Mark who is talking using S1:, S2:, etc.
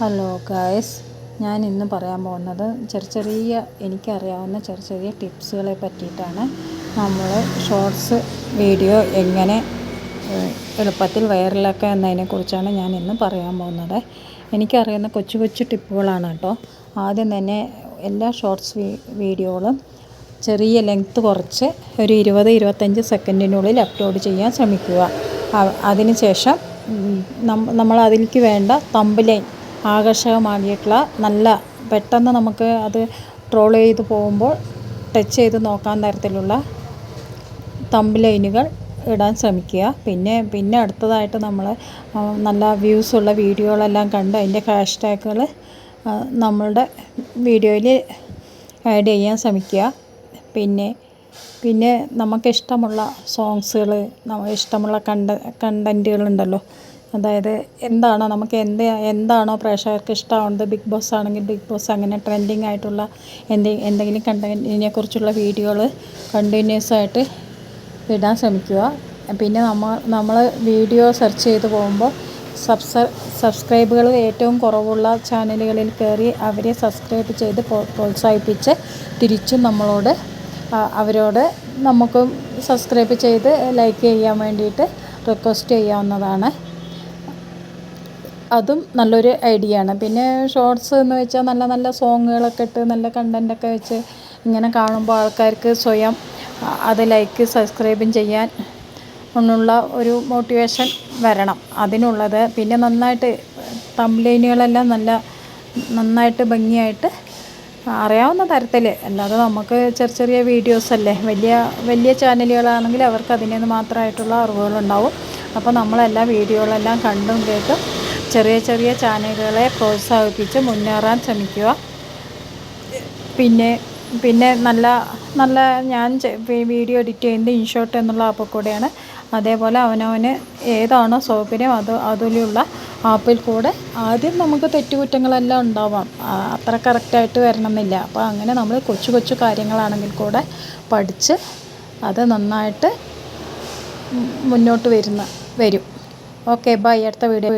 S1: Hello guys ഞാൻ ഇന്ന് പറയാൻ പോകുന്നത് ചെറിയ ചെറിയ എനിക്കറിയാവുന്ന ചെറിയ ചെറിയ ടിപ്സുകളെ പറ്റിയിട്ടാണ്. നമ്മൾ ഷോർട്സ് വീഡിയോ എങ്ങനെ എളുപ്പത്തിൽ വൈറലാക്കുക എന്നതിനെക്കുറിച്ചാണ് ഞാൻ ഇന്ന് പറയാൻ പോകുന്നത്. എനിക്കറിയുന്ന കൊച്ചു കൊച്ചു ടിപ്പുകളാണ് കേട്ടോ. ആദ്യം തന്നെ എല്ലാ ഷോർട്സ് വീഡിയോകളും ചെറിയ ലെങ്ത്ത് കുറച്ച് ഒരു ഇരുപത് ഇരുപത്തഞ്ച് സെക്കൻഡിനുള്ളിൽ അപ്ലോഡ് ചെയ്യാൻ ശ്രമിക്കുക. അതിനുശേഷം നമ്മൾ അതിലേക്ക് വേണ്ട തമ്പലൈൻ ആകർഷകമാക്കിയിട്ടുള്ള നല്ല പെട്ടെന്ന് നമുക്ക് അത് ട്രോൾ ചെയ്ത് പോകുമ്പോൾ ടച്ച് ചെയ്ത് നോക്കാൻ തരത്തിലുള്ള തമ്പ് ലൈനുകൾ ഇടാൻ ശ്രമിക്കുക. പിന്നെ പിന്നെ അടുത്തതായിട്ട് നമ്മൾ നല്ല വ്യൂസ് ഉള്ള വീഡിയോകളെല്ലാം കണ്ട് അതിന്റെ ഹാഷ് ടാഗുകൾ നമ്മളുടെ വീഡിയോയിൽ ആഡ് ചെയ്യാൻ ശ്രമിക്കുക. പിന്നെ പിന്നെ നമുക്കിഷ്ടമുള്ള സോങ്സുകൾ ഇഷ്ടമുള്ള കണ്ട കണ്ടന്റുകളുണ്ടല്ലോ അതായത് എന്താണോ നമുക്ക് എന്ത് എന്താണോ പ്രേക്ഷകർക്ക് ഇഷ്ടമാവുന്നത് ബിഗ് ബോസ് ആണെങ്കിൽ ബിഗ് ബോസ് അങ്ങനെ ട്രെൻഡിങ് ആയിട്ടുള്ള എന്തെ എന്തെങ്കിലും കണ്ടതിനെക്കുറിച്ചുള്ള കുറിച്ചുള്ള വീഡിയോകൾ കണ്ടിന്യൂസ് ആയിട്ട് ഇടാൻ ശ്രമിക്കുക. പിന്നെ നമ്മൾ നമ്മൾ വീഡിയോ സെർച്ച് ചെയ്ത് പോകുമ്പോൾ സബ്സ് സബ്സ്ക്രൈബുകൾ ഏറ്റവും കുറവുള്ള ചാനലുകളിൽ കയറി അവരെ സബ്സ്ക്രൈബ് ചെയ്ത് പ്രോ- പ്രോത്സാഹിപ്പിച്ച് തിരിച്ചും നമ്മളോട് അവരോട് നമുക്കും സബ്സ്ക്രൈബ് ചെയ്ത് ലൈക്ക് ചെയ്യാൻ വേണ്ടിയിട്ട് റിക്വസ്റ്റ് ചെയ്യാവുന്നതാണ്. അതും നല്ലൊരു ഐഡിയ ആണ്. പിന്നെ ഷോർട്സ് എന്ന് വെച്ചാൽ നല്ല നല്ല സോങ്ങുകളൊക്കെ ഇട്ട് നല്ല കണ്ടന്റൊക്കെ വെച്ച് ഇങ്ങനെ കാണുമ്പോൾ ആൾക്കാർക്ക് സ്വയം അത് ലൈക്ക് സബ്സ്ക്രൈബും ചെയ്യാൻ ഉള്ള ഒരു മോട്ടിവേഷൻ വരണം. അതിനുള്ളത് പിന്നെ നന്നായിട്ട് തംലൈനുകളെല്ലാം നല്ല നന്നായിട്ട് ഭംഗിയായിട്ട് അറിയാവുന്ന തരത്തിൽ അല്ലാതെ നമുക്ക് ചെറിയ ചെറിയ വീഡിയോസ് അല്ലേ വലിയ വലിയ ചാനലുകളാണെങ്കിൽ അവർക്ക് അതിനേന്ന് മാത്രമായിട്ടുള്ള അറിവുകളുണ്ടാവും. അപ്പോൾ നമ്മളെല്ലാ വീഡിയോകളെല്ലാം കണ്ടും കേട്ടും ചെറിയ ചെറിയ ചാനലുകളെ പ്രോത്സാഹിപ്പിച്ച് മുന്നേറാൻ ശ്രമിക്കുക. പിന്നെ പിന്നെ നല്ല നല്ല ഞാൻ വീഡിയോ എഡിറ്റ് ചെയ്യുന്നത് ഇൻഷോട്ട് എന്നുള്ള ആപ്പിൽ കൂടെയാണ്. അതേപോലെ അവനവന് ഏതാണോ സൗകര്യം അത് അതിലുള്ള ആപ്പിൽ കൂടെ ആദ്യം നമുക്ക് തെറ്റുകുറ്റങ്ങളെല്ലാം ഉണ്ടാവാം. അത്ര കറക്റ്റായിട്ട് വരണമെന്നില്ല. അപ്പോൾ അങ്ങനെ നമ്മൾ കൊച്ചു കൊച്ചു കാര്യങ്ങളാണെങ്കിൽ കൂടെ പഠിച്ച് അത് നന്നായിട്ട് മുന്നോട്ട് വരുന്ന വരും. Okay bye. അടുത്ത വീഡിയോ